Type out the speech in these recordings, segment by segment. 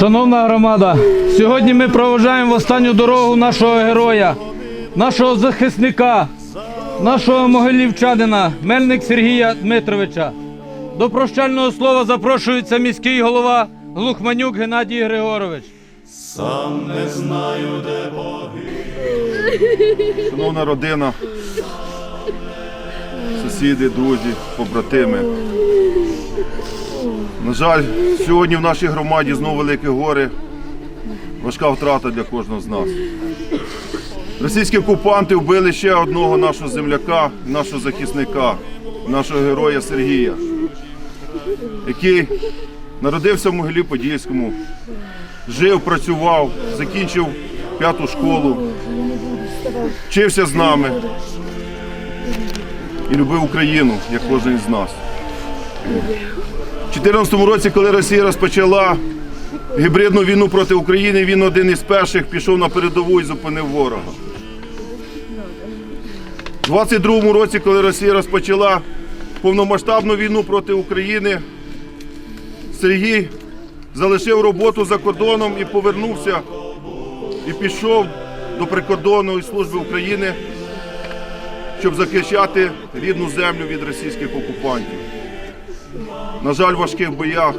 Шановна громада, сьогодні ми проважаємо в останню дорогу нашого героя, нашого захисника, нашого могилівчанина, Мельник Сергія Дмитровича. До прощального слова запрошується міський голова Глухманюк Геннадій Григорович. Сам не знаю, де боги. Шановна родина, сусіди, друзі, побратими. На жаль, сьогодні в нашій громаді знову велике горе. Важка втрата для кожного з нас. Російські окупанти вбили ще одного нашого земляка, нашого захисника, нашого героя Сергія, який народився в Могилі Подільському, жив, працював, закінчив п'яту школу, вчився з нами і любив Україну, як кожен з нас. У 2014 році, коли Росія розпочала гібридну війну проти України, він один із перших пішов на передову і зупинив ворога. У 22 році, коли Росія розпочала повномасштабну війну проти України, Сергій залишив роботу за кордоном і повернувся і пішов до прикордонної служби України, щоб захищати рідну землю від російських окупантів. На жаль, в важких боях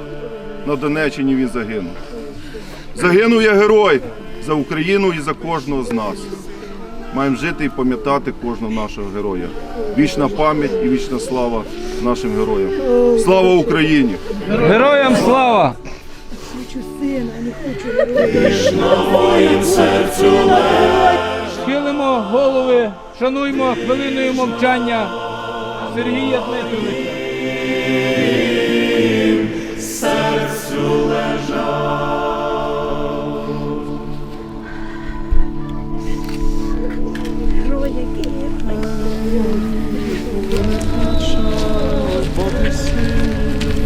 на Донеччині він загинув. Загинув як герой за Україну і за кожного з нас. Маємо жити і пам'ятати кожного нашого героя. Вічна пам'ять і вічна слава нашим героям. Слава Україні! Героям слава! Схилимо голови, шануймо хвилиною мовчання Сергія Дмитровича. Серцю лежав. По Тисині,